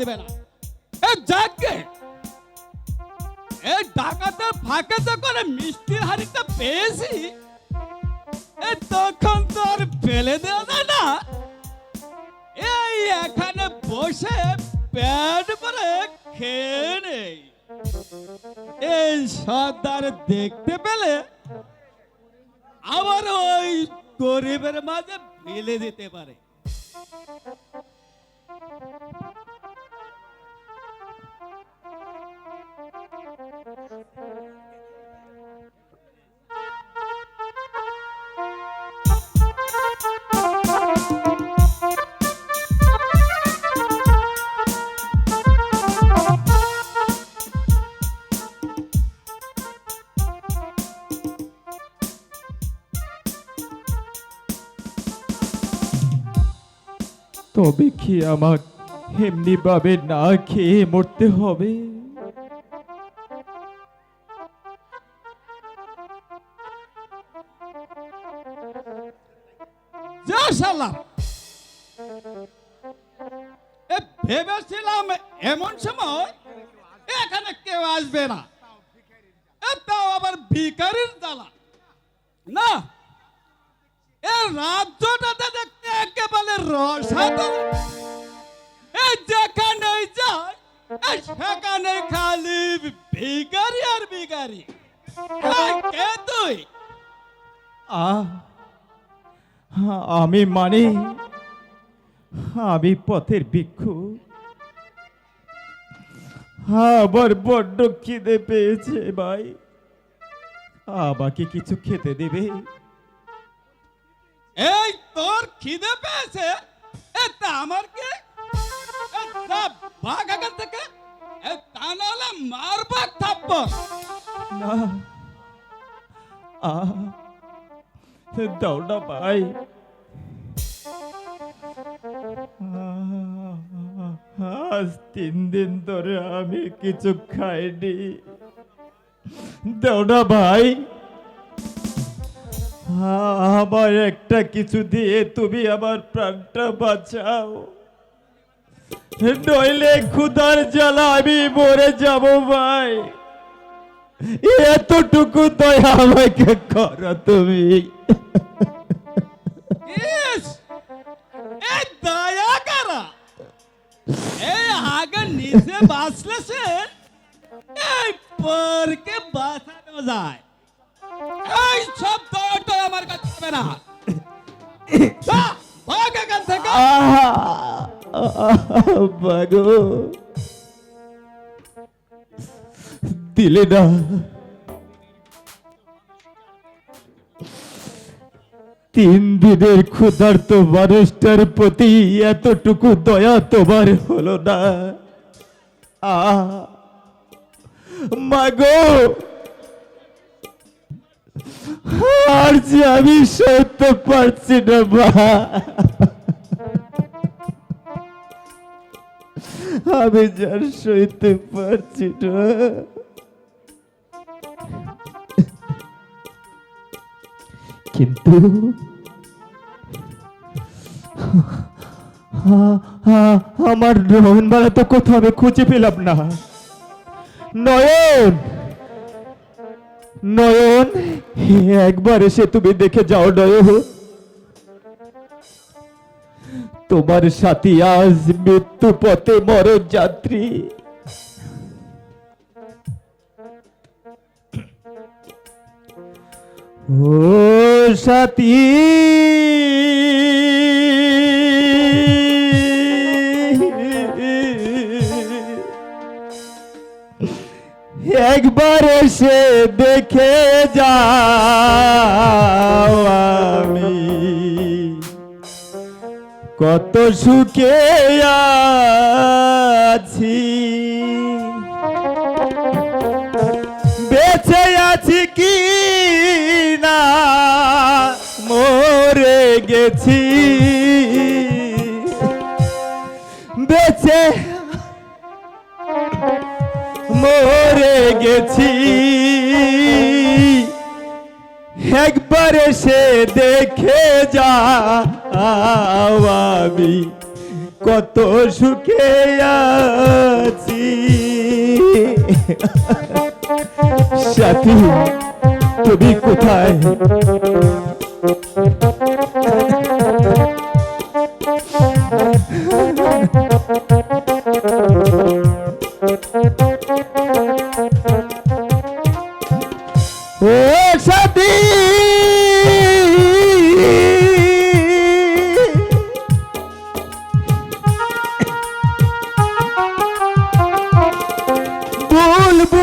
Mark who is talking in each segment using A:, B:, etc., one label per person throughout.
A: দেবে না। এ যাকে। এ ডাকাতে ফাঁকে যখন মিষ্টির হাড়িটা পেয়েছি। এ তখন তো আর ফেলে দেওয়া না। এই এখানে বসে প্যাড করে খেয়ে নেই। এই সর্দার দেখতে পেলে আবার ওই গরিবের মাঝে ফেলে দিতে পারে।
B: তবে কি আমার এমনি ভাবে না খেয়ে মরতে হবে?
A: ভেবেছিলাম এমন সময় এখানে কেউ আসবে না। তাও আবার ভিকারির জ্বালা। না এ রাজ্যটাতে দেখতে একেবারে রসাতল। এ যেখানে যায় সেখানে খালি ভিকারি আর এই, কে তুই?
B: আমি মানে আমি পথের ভিক্ষু। আবার বড্ড খিদে পেয়েছে ভাই। আমাকে কিছু খেতে দেবে?
A: এই, তোর খিদে পেয়েছে? এ তা আমার কি? ভাগ এখান থেকে? তা নাহলে মারবা থাপ্পড়।
B: না। দাও ভাই। আজ তিন দিন ধরে আমি কিছু খাইনি। দাও ভাই। আমার একটা কিছু দিয়ে তুমি আমার প্রাণটা বাঁচাও। নইলে ক্ষুধার জ্বালা আমি মরে যাব ভাই। এতটুকু দয়া আমাকে করো তুমি।
A: দয়া করা। এই নিজে বাঁচলে সে এই পরকে বাঁচানো যায়। এই সব দয়াটা আমার কাছে হবে না।
B: দিলে না। তিন দিনের ক্ষুধার্ত মানুষটার প্রতি এতটুকু দয়া তোমার হলো না। আহ, মাগো। আর যে আমি সইতে পারছি না, মা। আমি যার সইতে পারছি না। কিন্তু আমার নয়ন বালা তো কোথাও আমি খুঁজে পেলাম না। নয়ন! নয়ন একবার এসে তুমি দেখে যাও নয়ন। তোমার সাথী আজ মৃত্যু পথে মরণ যাত্রী ও সাথী। একবার দেখে যাও আমি। কত সুখে আছি। বেঁচে আছি কি না? মরে গেছি। বেঁচে মরে গেছি। একবার সে দেখে যা আমি কত সুখে আছি। সাথী তুমি কোথায়?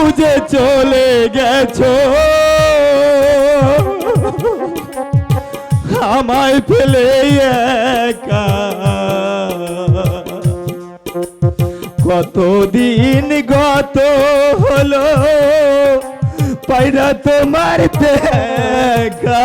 B: বুঝে চলে গেছো। আমায় ফেলে কতদিন গত হলো পায়রা তোমার দেখা।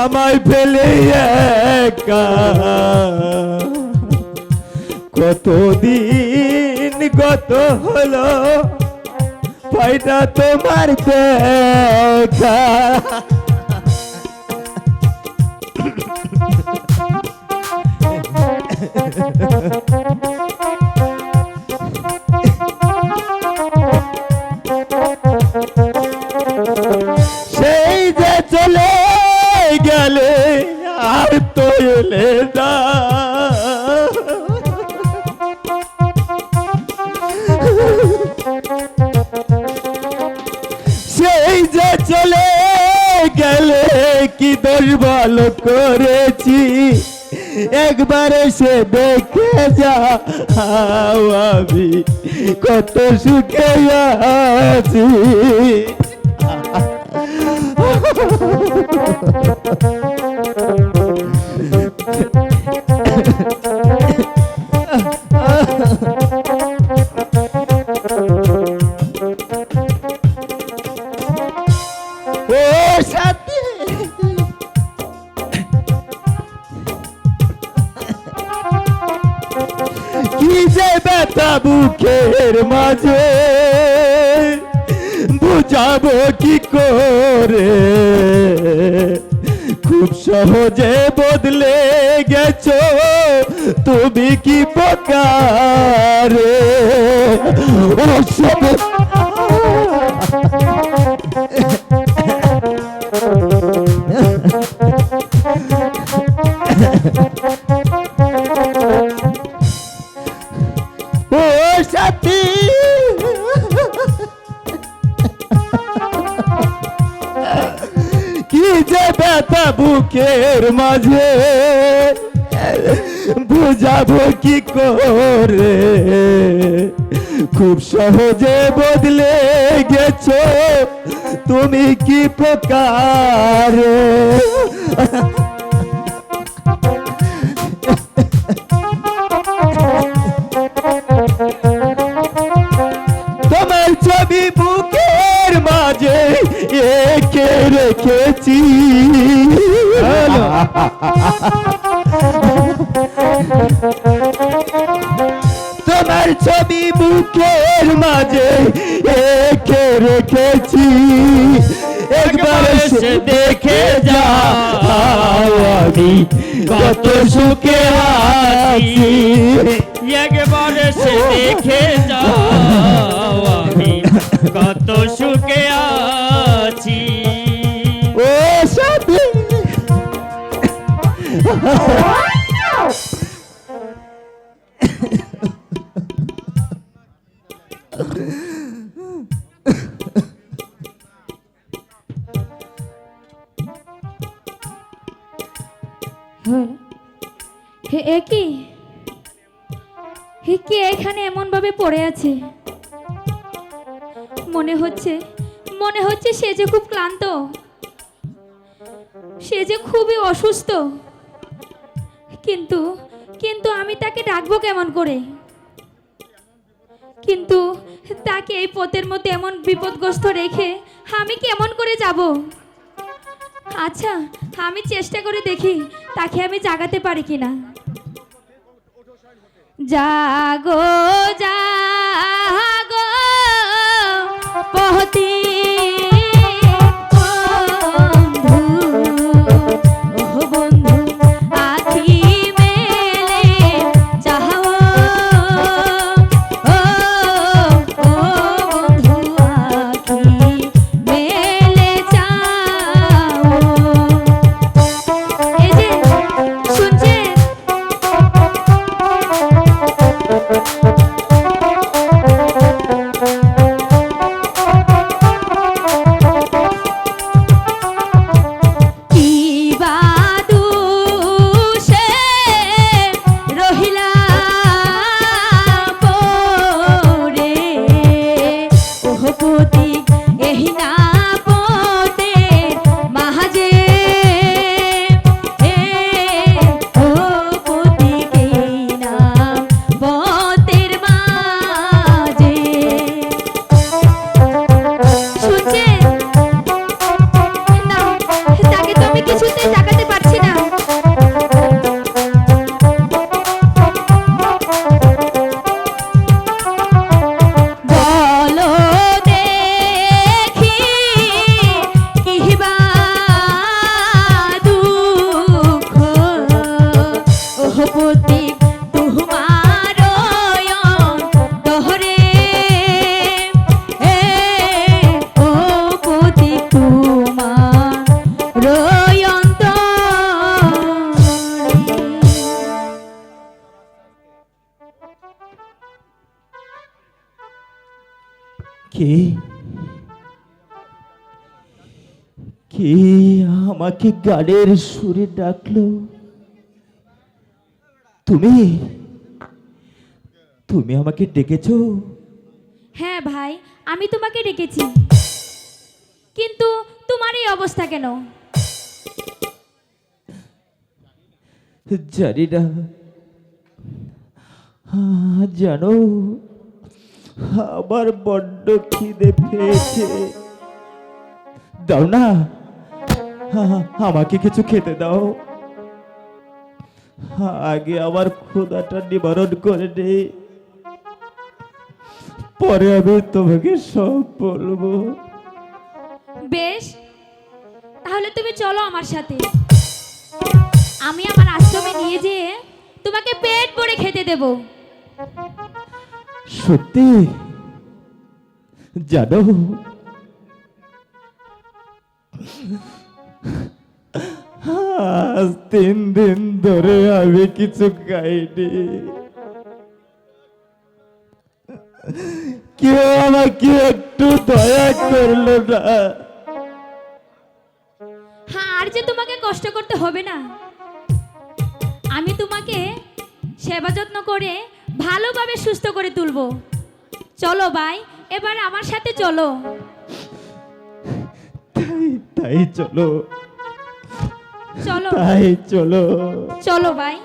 B: আমায় ফেলে একা। কতদিন গত হলো পাইটা তোমার দেখা। ভালো করেছি। একবার এসে দেখে যা আমি কত সুখে আছি। মাঝে বুঝাবো কি করে? খুব সহজে বদলে গেছো তুমি কি প্রকারে? ব্যথা বুকের মাঝে। বুঝাবো কি করে? খুব সহজে বদলে গেছো। তুমি কি প্রকার? তোমার ছবি বুকের মাঝে একে রেখেছি। তোমার ছবি বুকের মাঝে একে রেখেছি। একবার দেখে যাও আমি কত সুখে আছি।
C: একবার সে দেখে যাও আমি কত সুখে আছি।
D: হে, এ কি? হে কি এখানে এমন ভাবে পড়ে আছে? মনে হচ্ছে মনে হচ্ছে সে যে খুব ক্লান্ত। সে যে খুবই অসুস্থ। কিন্তু কিন্তু আমি তাকে ডাকবো কেমন করে? কিন্তু তাকে এই পথের মধ্যে এমন বিপদগ্রস্ত রেখে আমি কেমন করে যাব? আচ্ছা আমি চেষ্টা করে দেখি তাকে আমি জাগাতে পারি কিনা। জাগো জাগো পহতি কে
B: আমাকে গানের সুরে ডাকলো। তুমি তুমি আমাকে ডেকেছো?
D: হ্যাঁ ভাই আমি তোমাকে ডেকেছি। কিন্তু তোমার এই অবস্থা কেন?
B: জানি না। জানো আমার বড্ড খিদে পেয়েছে। দাও না। আমাকে কিছু খেতে দাও। আগে আমার ক্ষুধাটা নিবারণ করে নে। পরে আমি তোমাকে সব বলব।
D: বেশ তাহলে তুমি চলো আমার সাথে। আমি আমার আশ্রমে নিয়ে যেয়ে তোমাকে পেট ভরে খেতে দেব।
B: সত্যি? জানো আজ তিন দিন ধরে আমি কিছু খাইনি। কেউ আমাকে একটু দয়া করল না।
D: হ্যাঁ আর যে তোমাকে কষ্ট করতে হবে না। আমি তোমাকে সেবা যত্ন করে ভালোভাবে সুস্থ করে তুলবো। চলো ভাই এবার আমার সাথে চলো।
B: তাই তাই চলো।
D: চলো।
B: তাই চলো।
D: চলো
E: ভাই।